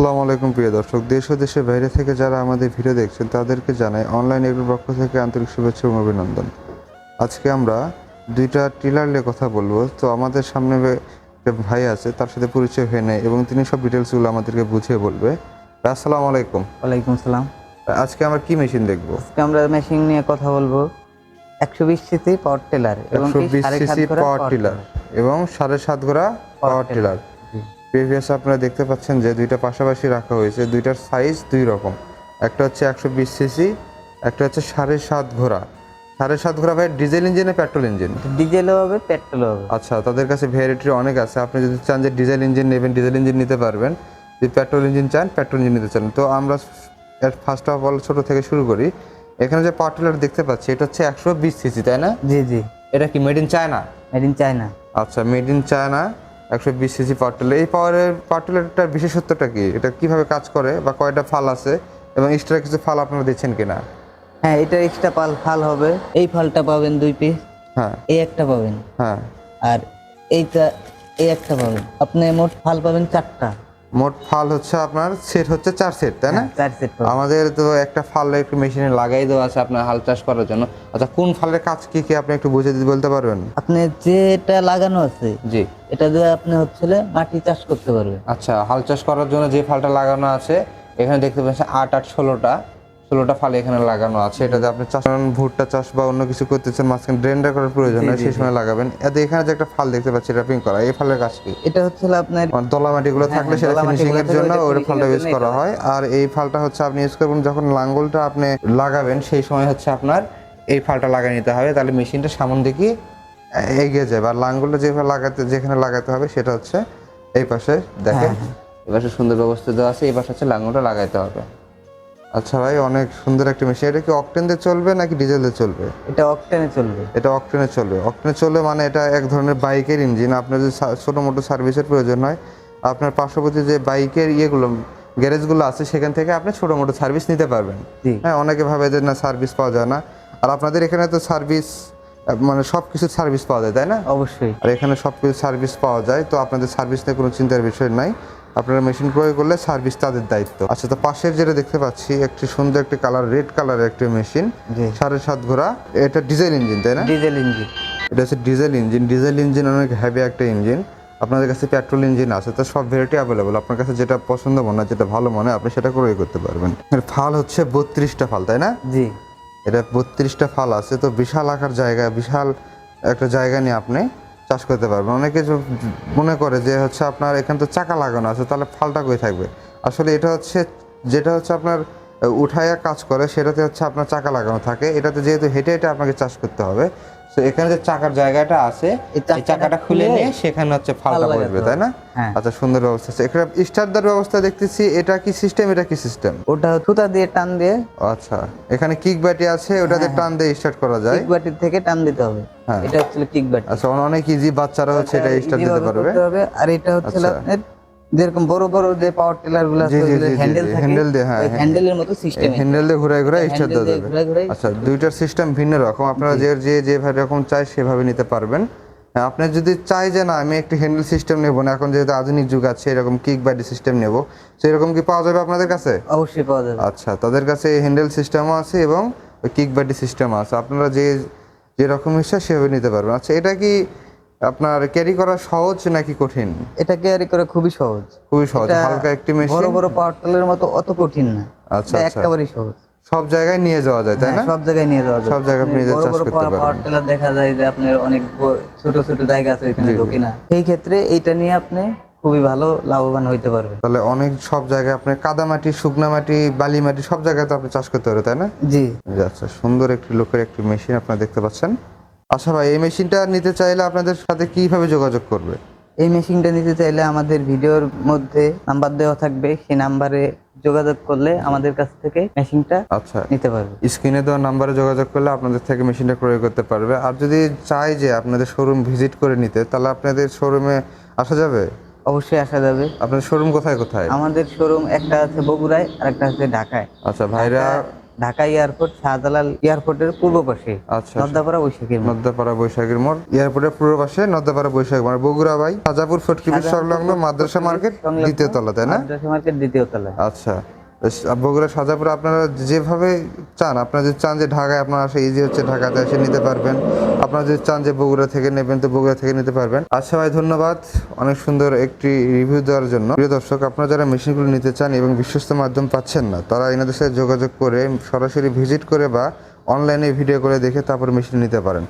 আসসালামু আলাইকুম প্রিয় দর্শক দেশ ও দেশের বাইরে থেকে যারা আমাদের ভিডিও দেখছেন তাদেরকে জানাই অনলাইন এগুলোর পক্ষ থেকে আন্তরিক শুভেচ্ছা এবং অভিনন্দন। আজকে আমরা দুইটা টিলার নিয়ে কথা বলব। তো আমাদের সামনে ভাই আছে তার সাথে পরিচয় হয়ে নেয় এবং তিনি সব ডিটেলসগুলো আমাদেরকে বুঝিয়ে বলবে। আসসালামু আলাইকুম। ওয়ালাইকুম সালাম আজকে আমরা কি মেশিন দেখব? আজকে আমরা মেশিন নিয়ে কথা বলব একশো বিশ সিসি পাওয়ার টেলার এবং একশো বিশ সিসি পাওয়ার টিলার এবং সাড়ে সাত ঘোড়া পাওয়ার টিলার। প্রিভিয়াস আপনারা দেখতে পাচ্ছেন যে দুইটা পাশাপাশি রাখা হয়েছে। দুইটার সাইজ দুই রকম। একটা হচ্ছে একশো বিশ সিসি একটা হচ্ছে সাড়ে সাত ঘোড়া। সাড়ে সাত ঘোড়া ভাই ডিজেল ইঞ্জিনে পেট্রোল ইঞ্জিন ডিজেলও হবে পেট্রোলও হবে। আচ্ছা তাদের কাছে ভ্যারাইটি অনেক আছে। আপনি যদি চান যে ডিজেল ইঞ্জিন নেবেন ডিজেল ইঞ্জিন নিতে পারবেন। যদি পেট্রোল ইঞ্জিন চান পেট্রোল ইঞ্জিন নিতে চান। তো আমরা ফার্স্ট অফ অল ছোটো থেকে শুরু করি। এখানে যে পাওয়ার দেখতে পাচ্ছি এটা হচ্ছে একশো বিশ সিসি তাই না? জি জি। এটা কি made in China made in China আচ্ছা মেড ইন চায়না একশো বিশ সিসি পাওয়ার টিলার। এই পাওয়ারের পাওয়ার টিলারটার বিশেষত্বটা কি? এটা কীভাবে কাজ করে বা কয়টা ফাল আছে এবং এক্সট্রা কিছু ফাল আপনারা দিচ্ছেন কিনা? হ্যাঁ এটা এক্সট্রা পাল ফাল হবে। এই ফালটা পাবেন দুই পিস। হ্যাঁ। এই একটা পাবেন। হ্যাঁ। আর এইটা এই একটা পাবেন। আপনি মোট ফাল পাবেন চারটা। মোট ফাল হচ্ছে আপনার সেট হচ্ছে চার সেট তাই না? চার সেট আমাদের তো একটা ফাল একটু মেশিনে লাগাই দেওয়া আছে আপনার হাল চাষ করার জন্য। আচ্ছা কোন ফালের কাজ কি কি আপনি একটু বুঝে দিতে বলতে পারবেন? আপনি যেটা লাগানো আছে জি। এটা দিয়ে আপনি হচ্ছে মাটি চাষ করতে পারবেন। আচ্ছা হাল চাষ করার জন্য যে ফালটা লাগানো আছে এখানে দেখতে পাচ্ছেন আট আট ষোলোটা। ষোলোটা ফাল এখানে লাগানো আছে। এটাতে আপনি চাষ করেন, ভুট্টা চাষ বা অন্য কিছু করতেছেন মাঝখানে ড্রেনটা করার প্রয়োজন হয় সেই সময় লাগাবেন। এতে এখানে যে একটা ফাল দেখতে পাচ্ছি র্যাপিং করা এই ফালের কাজ কি? এটা হচ্ছে আপনার দলা মাটিগুলো থাকলে সেটা দলা ফিনিশিং এর জন্য ওই ফালটা ইউজ করা হয়। আর এই ফালটা হচ্ছে আপনি ইউজ করবেন যখন লাঙ্গলটা আপনি লাগাবেন সেই সময় হচ্ছে আপনার এই ফালটা লাগিয়ে নিতে হবে। তাহলে মেশিনটা সামন দিকে এগিয়ে যাবে। আর লাঙ্গলটা যেভাবে লাগাতে যেখানে লাগাতে হবে সেটা হচ্ছে এই পাশে দেখেন। এই পাশে সুন্দর ব্যবস্থা দেওয়া আছে এই পাশে হচ্ছে লাঙ্গলটা লাগাইতে হবে। আচ্ছা ভাই অনেক সুন্দর একটা মেশিন এটা কি অকটেন দিয়ে চলবে নাকি ডিজেল দিয়ে চলবে? এটা অকটেনে চলবে। এটা অকটেনে চলবে। অকটেনে চলবে মানে এটা এক ধরনের বাইকের ইঞ্জিন আপনার যদি ছোটো মোটো সার্ভিসের প্রয়োজন হয় আপনার পার্শ্ববর্তী যে বাইকের ইয়েগুলো গ্যারেজগুলো আছে সেখান থেকে আপনি ছোটো মোটো সার্ভিস নিতে পারবেন। হ্যাঁ অনেকে ভাবে যে না সার্ভিস পাওয়া যায় না। আর আপনাদের এখানে তো সার্ভিস মানে সব কিছুর সার্ভিস পাওয়া যায় তাই না? অবশ্যই। আর এখানে সব কিছু সার্ভিস পাওয়া যায় তো আপনাদের সার্ভিস নিয়ে কোনো চিন্তার বিষয় নাই। আপনারা মেশিন ক্রয় করলে সার্ভিস তাদের দায়িত্ব। আচ্ছা তো পাশের যেটা দেখতে পাচ্ছি একটি সুন্দর একটি কালার রেড কালারের একটি মেশিন সাড়ে সাত ঘোড়া। এটা ডিজেল ইঞ্জিন তাই না? ডিজেল ইঞ্জিন এটা হচ্ছে ডিজেল ইঞ্জিন ডিজেল ইঞ্জিন অনেক হ্যাভি একটা ইঞ্জিন আপনাদের কাছে পেট্রোল ইঞ্জিন আছে তো সব ভ্যারাইটি অ্যাভেলেবল আপনার কাছে যেটা পছন্দ মনে হয় যেটা ভালো মনে হয় আপনি সেটা ক্রয় করতে পারবেন। এর ফাল হচ্ছে বত্রিশটা ফাল তাই না? জি। এটা বত্রিশটা ফাল আছে তো বিশাল আকার জায়গা বিশাল একটা জায়গা নিয়ে আপনি চাষ করতে পারবেন। অনেকে মনে করে যে হচ্ছে আপনার এখানে তো চাকা লাগানো আছে, তাহলে ফালটা কই থাকবে? আসলে এটা হচ্ছে, যেটা হচ্ছে আপনার উঠাইয়া কাজ করে সেটাতে হচ্ছে আপনার চাকা লাগানো থাকে। এটাতে যেহেতু হেঁটে হেঁটে আপনাকে চাষ করতে হবে তো এখানে যে চাকার জায়গাটা আছে এই চাকাটা খুলে নিয়ে সেখানে হচ্ছে ফালটা ফাল বসবে তাই না? হ্যাঁ। আচ্ছা সুন্দর ব্যবস্থা আছে। এখানে স্টার্টার ব্যবস্থা দেখতেছি এটা কি সিস্টেম এটা কি সিস্টেম ওটা সুতা দিয়ে টান দিয়ে। আচ্ছা। এখানে কিক ব্যাটি আছে ওটাতে টান দিয়ে স্টার্ট করা যায়। কিক বাটির থেকে টান দিতে হবে। হ্যাঁ। এটা হচ্ছে কিক বাটি। আচ্ছা অনেক ইজি বাচ্চারা হচ্ছে এটা স্টার্ট দিতে পারবে। আর এটা হচ্ছে আচ্ছা। আপনার যেরকম বড় বড় যে পাওয়ার টিলারগুলো হ্যান্ডেল থাকে handle দিয়ে, হ্যাঁ, হ্যাঁ। হ্যান্ডেলের মতো সিস্টেম হ্যান্ডেল দিয়ে ঘুরে ঘুরে স্টার্ট দেওয়া যাবে আচ্ছা দুইটার সিস্টেম ভিন্ন রকম। আপনারা যে যে যেভাবে রকম চাই সেভাবে নিতে পারবেন। হ্যাঁ, আপনি যদি চাই যে না আমি একটি হ্যান্ডেল সিস্টেম নেব না এখন যেহেতু আধুনিক যুগ আছে এরকম কিক বাডি সিস্টেম নেব সেরকম কি পাওয়া যাবে আপনাদের কাছে? অবশ্যই পাওয়া যাবে। আচ্ছা তাদের কাছে হ্যান্ডেল সিস্টেমও আছে এবং কিক বাডি সিস্টেম আছে। আপনারা যে যেরকম ইচ্ছা সেভাবে নিতে পারবেন। আচ্ছা এটা কি আপনার ক্যারি করা সহজ নাকি কঠিন? এটা ক্যারি করা খুবই সহজ। খুবই সহজ হালকা একটি মেশিন বড় বড় পাওয়ার টিলারের মতো অত কঠিন না। আচ্ছা, এটা আচ্ছা। একেবারেই সহজ। সব জায়গায় নিয়ে যাওয়া যায় তাই না? হ্যাঁ, সব জায়গায় নিয়ে যাওয়া যায়। সব জায়গায় আপনি বড় চাষ বড় করতে পাওয়ার পারবেন। টিলার দেখা যায় যে আপনার অনেক ছোট ছোট জায়গা আছে এখানে ঢোকে না। সেই ক্ষেত্রে এইটা নিয়ে আপনি খুবই ভালো লাভবান হইতে পারবেন। তাহলে অনেক সব জায়গায় আপনি কাদা মাটি শুকনা মাটি বালি মাটি সব জায়গায় তো আপনি চাষ করতে পারবেন তাই না? জি। জি, আচ্ছা সুন্দর একটি লোকের একটি মেশিন আপনারা দেখতে পাচ্ছেন। আচ্ছা ভাই এই মেশিনটা নিতে চাইলে আপনাদের সাথে কীভাবে যোগাযোগ করবে? এই মেশিনটা নিতে চাইলে আমাদের ভিডিওর মধ্যে নাম্বার দেওয়া থাকবে সেই নাম্বারে যোগাযোগ করলে আমাদের কাছ থেকে মেশিনটা আচ্ছা নিতে পারবে। স্ক্রিনে দেওয়া নাম্বারে যোগাযোগ করলে আপনাদের থেকে মেশিনটা ক্রয় করতে পারবে। আর যদি চাই যে আপনাদের শোরুম ভিজিট করে নিতে তাহলে আপনাদের শোরুমে আসা যাবে? অবশ্যই আসা যাবে। আপনাদের শোরুম কোথায় কোথায়? আমাদের শোরুম একটা আছে বগুড়ায় আর একটা আছে ঢাকায়। আচ্ছা ভাইরা ঢাকা এয়ারপোর্ট শাহজালাল এয়ারপোর্টের পূর্ব পাশে। আচ্ছা নর্দাপাড়া বৈশাখীর মোড়। নদ্দাপাড়া বৈশাখীর মোড়। এয়ারপোর্টের পূর্ব পাশে নদ্যাপাড়া বৈশাখী মোড়। বগুড়া ভাই সাজাপুর ফটকিবির সংলগ্ন মাদ্রাসা মার্কেট দ্বিতীয় তলা তাই না? মাদ্রাসা মার্কেট দ্বিতীয় তলায়। আচ্ছা। বগুড়া সাজাপুর আপনারা যেভাবে চান, আপনারা যদি চান যে ঢাকায় আপনারা আসে ইজি হচ্ছে, ঢাকাতে এসে নিতে পারবেন। আপনারা যদি চান যে বগুড়া থেকে নেবেন, তো বগুড়া থেকে নিতে পারবেন। আচ্ছা ভাই, ধন্যবাদ অনেক সুন্দর একটি রিভিউ দেওয়ার জন্য। প্রিয় দর্শক, আপনারা যারা মেশিনগুলো নিতে চান এবং বিশ্বস্ত মাধ্যম পাচ্ছেন না, তারা এনাদের সাথে যোগাযোগ করে সরাসরি ভিজিট করে বা অনলাইনে ভিডিও করে দেখে তারপর মেশিন নিতে পারেন।